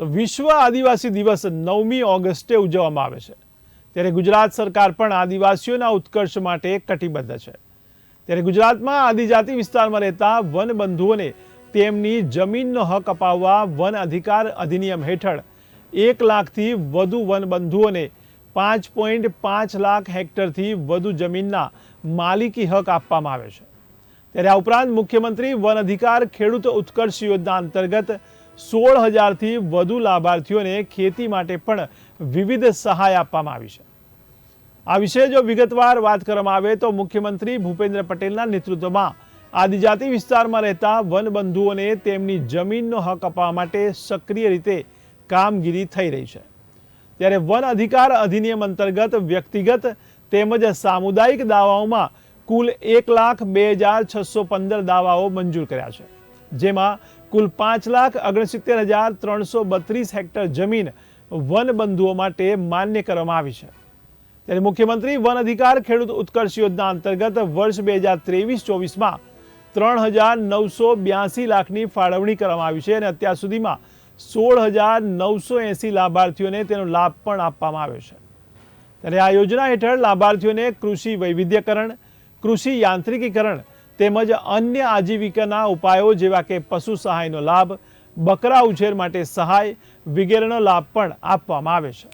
તો વિશ્વ આદિવાસી દિવસ નવમી ઓગસ્ટે ઉજવવામાં આવે છે. ત્યારે ગુજરાત સરકાર પણ આદિવાસીઓના ઉત્કર્ષ માટે કટિબદ્ધ છે. ત્યારે ગુજરાતમાં આદિજાતિ વિસ્તારમાં રહેતા વનબંધુઓને તેમની જમીનનો હક અપાવવા વન અધિકાર અધિનિયમ હેઠળ એક લાખથી વધુ વનબંધુઓને પાંચ પોઈન્ટ પાંચ લાખ હેક્ટરથી વધુ જમીનના માલિકી હક આપવામાં આવે છે. ત્યારે આ ઉપરાંત મુખ્યમંત્રી વન અધિકાર ખેડૂત ઉત્કર્ષ યોજના અંતર્ગત સોળ હજારથી વધુ લાભાર્થીઓને ખેતી માટે પણ વિવિધ સહાય આપવામાં આવી છે. આ વિશે જો વિગતવાર વાત કરવામાં આવે તો મુખ્યમંત્રી ભૂપેન્દ્ર પટેલના નેતૃત્વમાં આદિજાતિ વિસ્તારમાં રહેતા વનબંધુઓને તેમની જમીનનો હક અપાવવા માટે સક્રિય રીતે કામગીરી થઈ રહી છે. ત્યારે વન અધિકાર અધિનિયમ અંતર્ગત વ્યક્તિગત તેમજ સામુદાયિક દાવાઓમાં કુલ એક લાખ બે હજાર છસો પંદર દાવાઓ મંજૂર કર્યા છે. જેમાં કુલ પાંચ લાખ ઓગણસિત્તેર હજાર ત્રણસો બત્રીસ હેક્ટર જમીન વનબંધુઓ માટે માન્ય કરવામાં આવી છે. ત્યારે મુખ્યમંત્રી વન અધિકાર ખેડૂત ઉત્કર્ષ યોજના અંતર્ગત વર્ષ બે હજાર ત્રેવીસ ચોવીસમાં ત્રણ હજાર નવસો બ્યાસી લાખની ફાળવણી કરવામાં આવી છે અને અત્યાર સુધીમાં સોળ હજાર નવસો એંસી લાભાર્થીઓને તેનો લાભ પણ આપવામાં આવ્યો છે. ત્યારે આ યોજના હેઠળ લાભાર્થીઓને કૃષિ વૈવિધ્યકરણ, કૃષિ યાંત્રિકીકરણ તેમજ અન્ય આજીવિકાના ઉપાયો જેવા કે પશુ સહાયનો લાભ, બકરા ઉછેર માટે સહાય વગેરેનો લાભ પણ આપવામાં આવે છે.